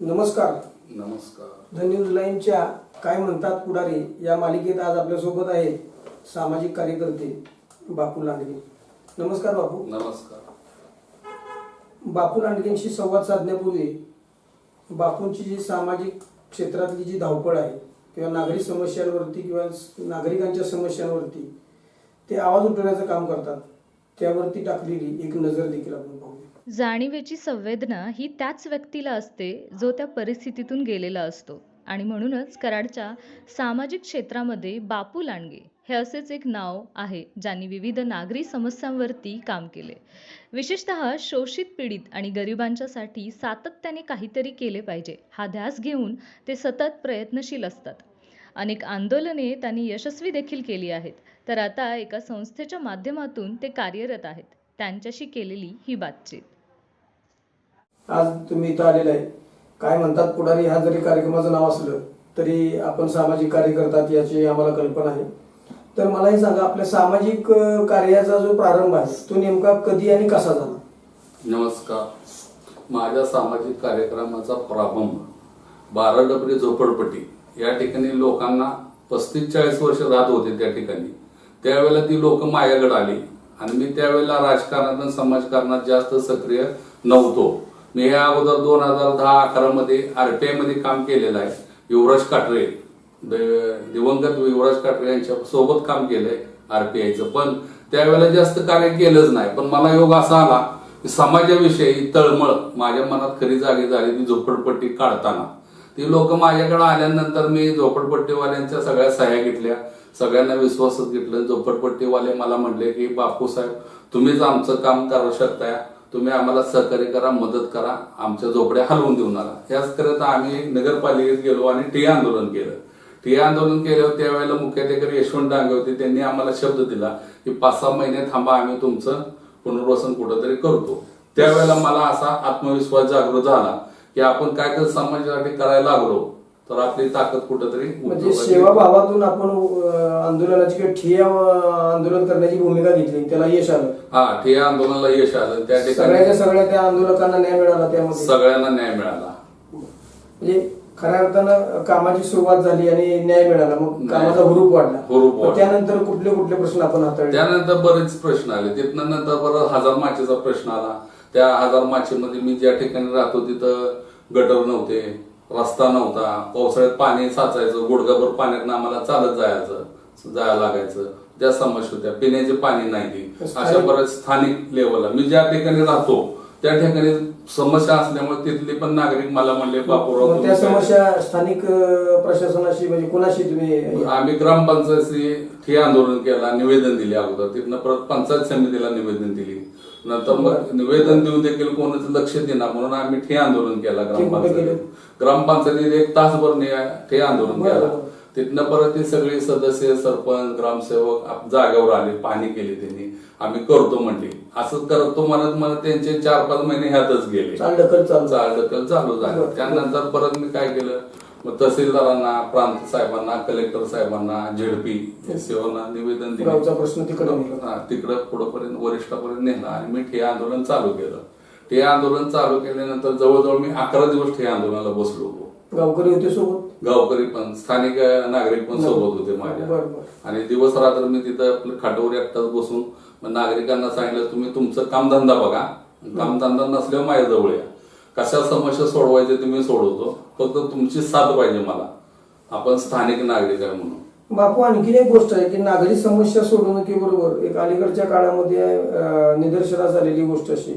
नमस्कार. नमस्कार. The news लाईनच्या काय म्हणतात पुढारी या मालिकेत आज आपल्यासोबत आहेत सामाजिक कार्यकर्ते बापू लांडगे. नमस्कार बापू. नमस्कार. बापू लांडगेंशी संवाद साधण्यापूर्वी बापूंची जी सामाजिक क्षेत्रातली जी धावपळ आहे किंवा नागरी समस्यांवरती किंवा नागरिकांच्या समस्यांवरती ते आवाज उठवण्याचं काम करतात. त्यावरती टाकलेली एक नजर देखील आपण पाहूया. जाणीवेची संवेदना ही त्याच व्यक्तीला असते जो त्या परिस्थितीतून गेलेला असतो. आणि म्हणूनच कराडच्या सामाजिक क्षेत्रामध्ये बापू लांडगे हे असेच एक नाव आहे ज्यांनी विविध नागरी समस्यांवरती काम केले. विशेषतः शोषित पीडित आणि गरिबांच्यासाठी सातत्याने काहीतरी केले पाहिजे हा ध्यास घेऊन ते सतत प्रयत्नशील असतात. अनेक आंदोलने त्यांनी यशस्वी देखील केली आहेत तर आता एका संस्थेच्या माध्यमातून ते कार्यरत आहेत. त्यांच्याशी केलेली ही बातचीत. आज तुम्ही इथं आलेला आहे. काय म्हणतात पुढारी हा जरी कार्यक्रमाचं नाव असलं तरी आपण सामाजिक कार्य करतात याची आम्हाला कल्पना आहे. तर मला हे सांगा आपल्या सामाजिक कार्याचा जो प्रारंभ आहे तो नेमका कधी आणि कसा झाला? नमस्कार. माझ्या सामाजिक कार्यक्रमाचा प्रारंभ बारा डबरी झोपडपट्टी या ठिकाणी लोकांना पस्तीस चाळीस वर्ष राहत होते त्या ठिकाणी. त्यावेळेला ती लोक माझ्याकडे आली आणि मी त्यावेळेला राजकारणात समाजकारणात जास्त सक्रिय नव्हतो. मी हे अगोदर दोन हजार दहा अकरा मध्ये आरटीआयमध्ये काम केलेलं आहे. युवराज काटरे दिवंगत युवराज काटरे यांच्या सोबत काम केलंय आरपीआयचं पण त्यावेळेला जास्त कार्य केलंच नाही. पण मला योग असा आला की समाजाविषयी तळमळ माझ्या मनात खरी जागी झाली ती झोपडपट्टी काढताना. ती लोक माझ्याकडे आल्यानंतर मी झोपडपट्टीवाल्यांच्या सगळ्या सह्या घेतल्या. सगळ्यांना विश्वासात घेतलं. झोपडपट्टीवाले मला म्हटले की बापू साहेब तुम्हीच आमचं काम करू शकताय. तुम्ही आम्हाला सहकार्य करा मदत करा आमच्या झोपड्या हलवून देऊ नका. याच करता आम्ही नगरपालिकेत गेलो आणि टी आंदोलन केलं. टी आंदोलन केल्यावर त्यावेळेला मुख्याधिकारी यशवंत डांगे होते. त्यांनी आम्हाला शब्द दिला की पाच सहा महिने थांबा आम्ही तुमचं पुनर्वसन कुठंतरी करतो. त्यावेळेला मला असा आत्मविश्वास जागृत झाला की आपण काय तर समाजासाठी करायला लागलो तर आपली ताकद कुठंतरी म्हणजे उपयोगाची- सेवाभावातून आपण आंदोलनाची किंवा ठिय्या अं, आंदोलन करण्याची भूमिका घेतली. त्याला यश आलं. हा ठिया आंदोलनाला यश आलं. त्या सगळ्याच्या ठिकाणी सगळ्या त्या आंदोलकांना न्याय मिळाला त्यामध्ये. सगळ्यांना न्याय मिळाला. म्हणजे खऱ्या अर्थानं कामाची सुरुवात झाली आणि न्याय मिळाला. मग. कामाचा हुरूप वाढला. हुरूप वाढला. त्यानंतर कुठले कुठले प्रश्न आपण हाताळले? त्यानंतर बरेच प्रश्न आले. तिथनं नंतर बरं हजार माचीचा प्रश्न आला. त्या हजार माचीमध्ये मी ज्या ठिकाणी राहतो तिथं गटर नव्हते. रस्ता नव्हता. पावसाळ्यात पाणी साचायचं गुडगाभर पाण्यात आम्हाला चालत जायचं जायला लागायचं. त्या समस्या होत्या पिण्याचे पाणी नाही. अशा बऱ्याच स्थानिक लेवलला. मी ज्या ठिकाणी राहतो त्या ठिकाणी समस्या असल्यामुळे तिथले पण नागरिक मला म्हणले बापूराव तुम्ही त्या समस्या स्थानिक प्रशासनाशी म्हणजे कुणाशी तुम्ही आम्ही ग्रामपंचायती हे आंदोलन केला निवेदन दिले अगोदर. तिथनं परत पंचायत समितीला निवेदन दिली. नंतर मग निवेदन देऊन देखील कोणाचं लक्ष देणार. म्हणून आम्ही ठे आंदोलन केला ग्रामपंचायतीत? ग्रामपंचायतीत एक तासभर ठे आंदोलन केला. तिथनं परत ते सगळे सदस्य सरपंच ग्रामसेवक जागेवर आले पाणी केले त्यांनी. आम्ही करतो म्हणले असं करतो म्हणत म्हणत त्यांचे चार पाच महिने ह्यातच गेले. चाल. ढकल झाली. त्यानंतर परत मी काय केलं? मग तहसीलदारांना प्रांत साहेबांना कलेक्टर साहेबांना झेडपी एसओना निवेदन गावचा दिलं प्रश्न तिकडे नेला. हा, तिकडं पुढपर्यंत वरिष्ठापर्यंत नेला आणि मी ठे आंदोलन चालू केलं. ठे आंदोलन चालू केल्यानंतर जवळजवळ मी अकरा दिवस ठे आंदोलनाला बसलो होतो. गावकरी होते सोबत? गावकरी पण स्थानिक अं, नागरिक पण सोबत होते माझ्या. बरं, बरं. आणि दिवस रात्र मी तिथं आपलं खाटावर एकटाच बसून मग नागरिकांना सांगितलं तुम्ही तुमचं कामधंदा बघा. कामधंदा नसल्यावर माझ्याजवळ या. कशा समस्या सोडवायच्या ते मी सोडवतो. फक्त तुमची साथ पाहिजे मला. आपण स्थानिक नागरिक आहे म्हणून. बापू आणखीन एक गोष्ट आहे की नागरी समस्या सोडवणुकीबरोबर एक अलीकडच्या काळामध्ये निदर्शनास आलेली गोष्ट अशी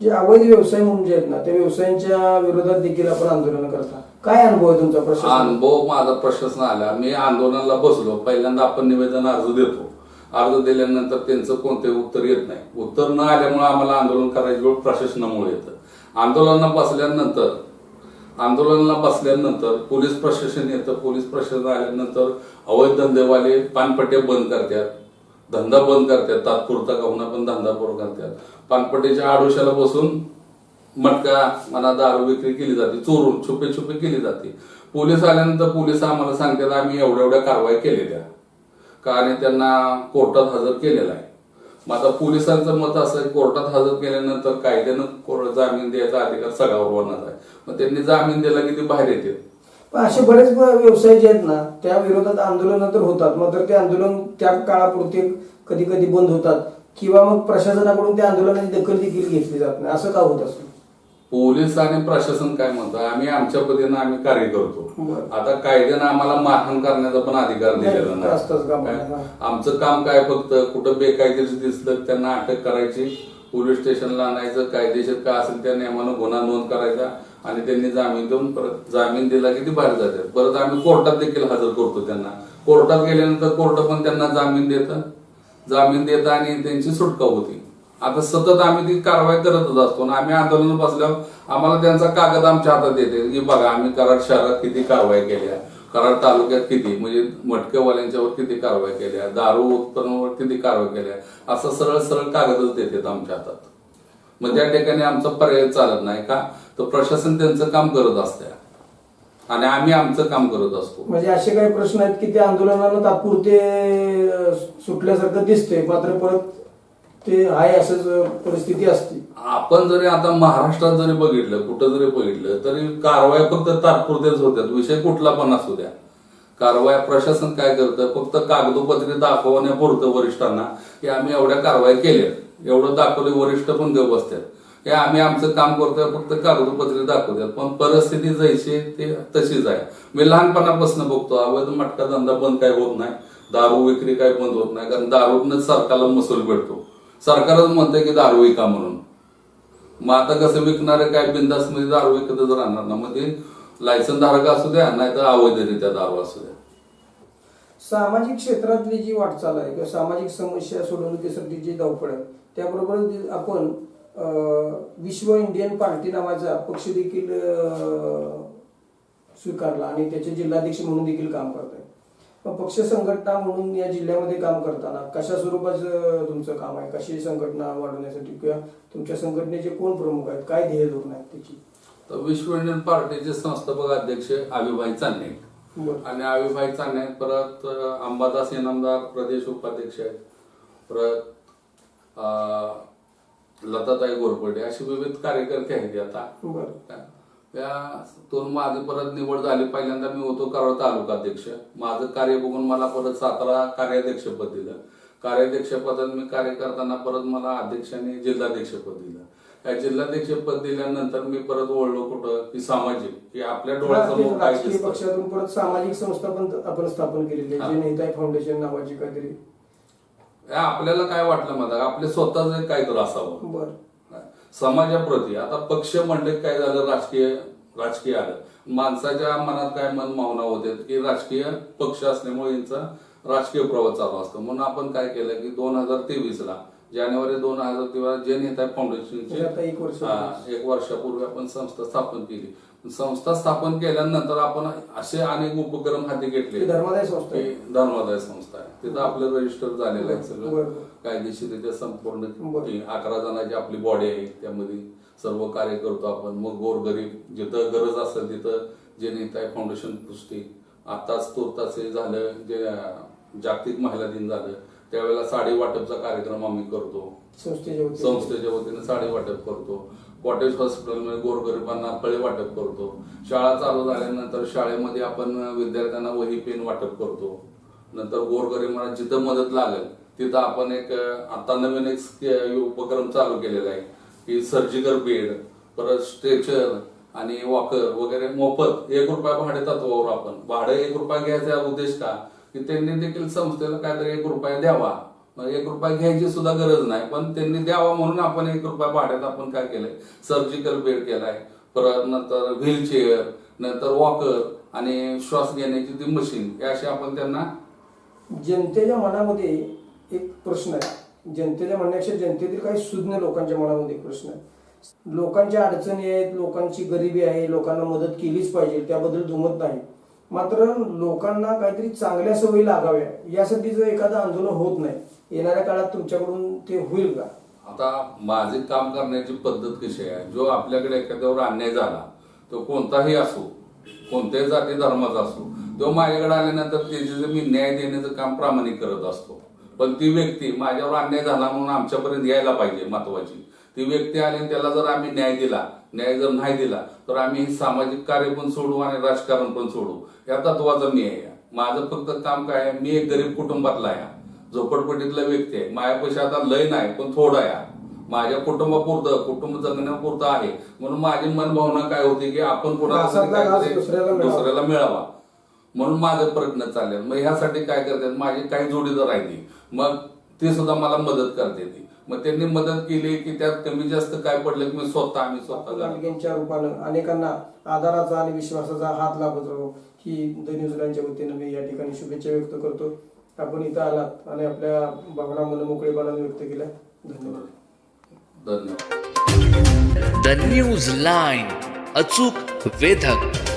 जे अवैध व्यवसाय म्हणून जे आहेत ना त्या व्यवसायांच्या विरोधात देखील आपण आंदोलन करता. काय अनुभव आहे तुमचा प्रश्न अनुभव माझा प्रश्न आला. मी आंदोलनाला बसलो. पहिल्यांदा आपण निवेदन अर्ज देतो. अर्ज दिल्यानंतर त्यांचं कोणतेही उत्तर येत नाही. उत्तर न आल्यामुळे आम्हाला आंदोलन करायची वेळ प्रशासनामुळे येतं. आंदोलनाला बसल्यानंतर आंदोलनाला बसल्यानंतर पोलीस प्रशासन येतं. पोलीस प्रशासन आल्यानंतर अवैध धंदेवाले पानपट्ट्या बंद करतात. धंदा बंद करतात. तात्पुरता का पण धंदा बंद करतात. पानपट्टीच्या आडोशाला बसून मटका मला दारू विक्री केली जाते. चोरून छुपे छुपे केली जाते. पोलीस आल्यानंतर पोलीस आम्हाला सांगतात आम्ही एवढ्या एवढ्या कारवाई केलेल्या. कारण त्यांना कोर्टात हजर केलेला आहे. मग आता पोलिसांचं मत असं कोर्टात हजर केल्यानंतर कायद्यानं जामीन द्यायचा अधिकार सगळ्यावर आहे. मग त्यांनी जामीन दिला की ते बाहेर येते पण असे बरेच व्यवसाय जे आहेत ना त्या विरोधात आंदोलन तर होतात. मात्र ते आंदोलन त्या काळापुरते कधी कधी बंद होतात. किंवा मग प्रशासनाकडून त्या आंदोलनाची दखल देखील घेतली जात नाही. असं का होत असतं पोलीस आणि प्रशासन काय म्हणतं आम्ही आमच्या पद्धतीनं आम्ही कार्य करतो. आता कायद्यानं आम्हाला मारहाण करण्याचा पण अधिकार दिलेला नाही. आमचं काम काय फक्त कुठं बेकायदेशीर दिसलं त्यांना अटक करायची पोलीस स्टेशनला आणायचं कायदेशीर काय असेल त्या नियमानं गुन्हा नोंद करायचा आणि त्यांनी जामीन देऊन परत जामीन दिला की ती बाहेर जातात. परत आम्ही कोर्टात देखील हजर करतो त्यांना. कोर्टात गेल्यानंतर कोर्ट पण त्यांना जामीन देतं. जामीन देतं आणि त्यांची सुटका होती. आता सतत आम्ही ती कारवाई करतच असतो आणि आम्ही आंदोलन बसल्यावर आम्हाला त्यांचा कागद आमच्या हातात येते. की बघा आम्ही कराड शहरात किती कारवाई केल्या कराड तालुक्यात किती म्हणजे मटकेवाल्यांच्यावर किती कारवाई केल्या दारू उत्पन्नावर किती कारवाई केल्या असं सरळ सरळ कागदच देतात आमच्या हातात. मग त्या ठिकाणी आमचा पर्याय चालत नाही का? तर प्रशासन त्यांचं काम करत असते आणि आम्ही आमचं काम करत असतो. म्हणजे असे काही प्रश्न आहेत की ते आंदोलनाला तात्पुरते सुटल्यासारखं दिसतंय. मात्र परत ते आहे असं परिस्थिती असते. आपण जरी आता महाराष्ट्रात जरी बघितलं कुठं जरी बघितलं तरी कारवाया फक्त तात्पुरत्याच होत्यात. विषय कुठला पण असू द्या. कारवाया प्रशासन काय करतं? फक्त कागदोपत्री दाखवण्यापुरतं वरिष्ठांना की आम्ही एवढ्या कारवाया केल्या एवढं दाखवले वरिष्ठ पण गप असतात हे आम्ही आमचं काम करतोय फक्त कागदोपत्री दाखवतात पण परिस्थिती जैशी ते तशीच आहे. मी लहानपणापासून बघतो अवैध मटका धंदा बंद काय होत नाही. दारू विक्री काय बंद होत नाही. कारण दारूनच सरकारला महसूल भेटतो सरकारच म्हणतंय की दारू विका म्हणून. मग आता कसं विकणारे काय बिंदासमध्ये दारू विकतच राहणार ना? मग ते लायसन धारक असू द्या नाहीतर अवैधरित्या दारू असू द्या. सामाजिक क्षेत्रातली जी वाटचाल आहे किंवा सामाजिक समस्या सोडवणुकीसाठी जी धावपळ आहे त्याबरोबर आपण विश्व इंडियन पार्टी नावाचा पक्ष देखील स्वीकारला आणि त्याचे जिल्हाध्यक्ष म्हणून देखील काम करत आहे पक्ष संघटना म्हणून या जिल्ह्यामध्ये काम करताना कशा स्वरूपाचं तुमचं काम आहे? कशी संघटना वाढवण्यासाठी किंवा तुमच्या संघटनेचे कोण प्रमुख आहेत? काय ध्येय धोरण आहेत त्याची? तर विश्व इंडियन पार्टीचे संस्थापक अध्यक्ष आविभाई बरं. आणि आविभाई चांदणे परत अंबादास इनामदार प्रदेश उपाध्यक्ष आहेत. परत लताताई गोरपडे असे विविध कार्यकर्ते आहेत आता. बरं. त्यातून माझी परत निवड झाली पहिल्यांदा मी होतो कराड तालुका अध्यक्ष. माझं कार्य बघून मला परत सातारा कार्याध्यक्ष पद दिलं. कार्याध्यक्ष पदात मी कार्य करताना परत मला अध्यक्ष आणि जिल्हाध्यक्ष पद दिलं. या जिल्हाध्यक्ष पद दिल्यानंतर मी परत ओळलो कुठं? की सामाजिक. की आपल्या डोळ्यासमोर काय पक्षातून परत सामाजिक संस्था पण आपण स्थापन केलेली आहे फाउंडेशन नावाची काहीतरी. आपल्याला काय वाटलं माझा आपले स्वतःच काहीतरी असावं. बर. समाजाप्रती. आता पक्ष म्हणले काय झालं? राजकीय राजकीय आलं. माणसाच्या मनात काय मन भावना होते की राजकीय पक्ष असल्यामुळे यांचा राजकीय प्रवास चालू असतो. म्हणून आपण काय केलं की दोन हजार तेवीस ला जानेवारी दोन हजार तेव्हा जे नेता आता एक वर्ष फाउंडेशनची एक वर्षापूर्वी आपण संस्था स्थापन केली. संस्था स्थापन केल्यानंतर आपण असे अनेक उपक्रम हाती घेतले. धर्मादाय संस्था धर्मादाय संस्था आहे. तिथं आपलं रजिस्टर झालेलं आहे सगळं. कायदेशीरित्या संपूर्ण अकरा जणांची आपली बॉडी आहे त्यामध्ये सर्व कार्य करतो आपण. मग गोरगरीब जिथं गरज असेल तिथं जे नेता फाउंडेशन पुष्टी आताच तुर्तास हे झालं जे जागतिक महिला दिन झालं त्यावेळेला साडी वाटपचा कार्यक्रम आम्ही करतो. संस्थेच्या वतीने. संस्थेच्या वतीने साडी वाटप करतो. कॉटेज हॉस्पिटलमध्ये गोरगरिबांना फळे वाटप करतो. शाळा चालू झाल्यानंतर शाळेमध्ये आपण विद्यार्थ्यांना वही पेन वाटप करतो. नंतर गोरगरिबांना जिथं मदत लागेल तिथं आपण एक आता नवीन एक उपक्रम चालू केलेला आहे की सर्जिकल बेड परत स्ट्रेचर आणि वॉकर वगैरे मोफत एक रुपया भाडे तत्वावर आपण भाडं एक रुपया घ्यायचा उद्देश का? की त्यांनी देखील संस्थेला काहीतरी एक रुपया द्यावा. एक रुपया घ्यायची सुद्धा गरज नाही पण त्यांनी द्यावा म्हणून आपण एक रुपया भाड्यात आपण काय केलंय? सर्जिकल बेड केलाय परत नंतर व्हीलचेअर नंतर वॉकर आणि श्वास घेण्याची ती मशीन हे असे आपण त्यांना जनतेच्या मनामध्ये एक प्रश्न आहे. जनतेच्या म्हणण्यापेक्षा जनतेतील काही सुज्ञ लोकांच्या मनामध्ये एक प्रश्न आहे. लोकांच्या अडचणी आहेत लोकांची गरिबी आहे लोकांना मदत केलीच पाहिजे त्याबद्दल दुमत नाही. मात्र लोकांना काहीतरी चांगल्या सवयी लागाव्या यासाठी जर एखादं आंदोलन होत नाही येणाऱ्या काळात तुमच्याकडून ते होईल का? आता माझे काम करण्याची पद्धत कशी आहे? जो आपल्याकडे एखाद्यावर अन्याय झाला तो कोणताही असो कोणत्याही जाती धर्माचा असो तो माझ्याकडे आल्यानंतर त्याचे मी न्याय देण्याचं काम प्रामाणिक करत असतो. पण ती व्यक्ती माझ्यावर अन्याय झाला म्हणून आमच्यापर्यंत यायला पाहिजे महत्वाची. ती व्यक्ती आली आणि त्याला जर आम्ही न्याय दिला न्याय जर नाही दिला तर आम्ही हे सामाजिक कार्य पण सोडू आणि राजकारण पण सोडू. या तत्वाचा मी आहे. माझं फक्त काम काय आहे? मी एक गरीब कुटुंबातला आहे. झोपडपट्टीतला व्यक्ती आहे. माझ्यापाशी आता लय नाही पण थोडं आहे. माझ्या कुटुंबापुरतं कुटुंब जगण्यापुरतं आहे. म्हणून माझी मनभावना काय होती की आपण कोणाला दुसऱ्याला मिळावा. म्हणून माझे प्रयत्न चालले मग ह्यासाठी काय करतात? माझी काही जोडीदार आहे ती. मग ते सुद्धा मला मदत करते ती. मग त्यांनी मदत केली की त्यात कमी जास्त काय पडलं की मी स्वतः आम्ही स्वतः रूपानं अनेकांना आधाराचा आणि विश्वासाचा हात लाभत राहो ही द न्यूझीलँडच्या वतीनं मी या ठिकाणी शुभेच्छा व्यक्त करतो. आपण इथं आलात आणि आपल्या भावना मनमोकळेपणाने व्यक्त केल्या धन्यवाद. धन्यवाद. द न्यूज लाईन अचूक वेधक.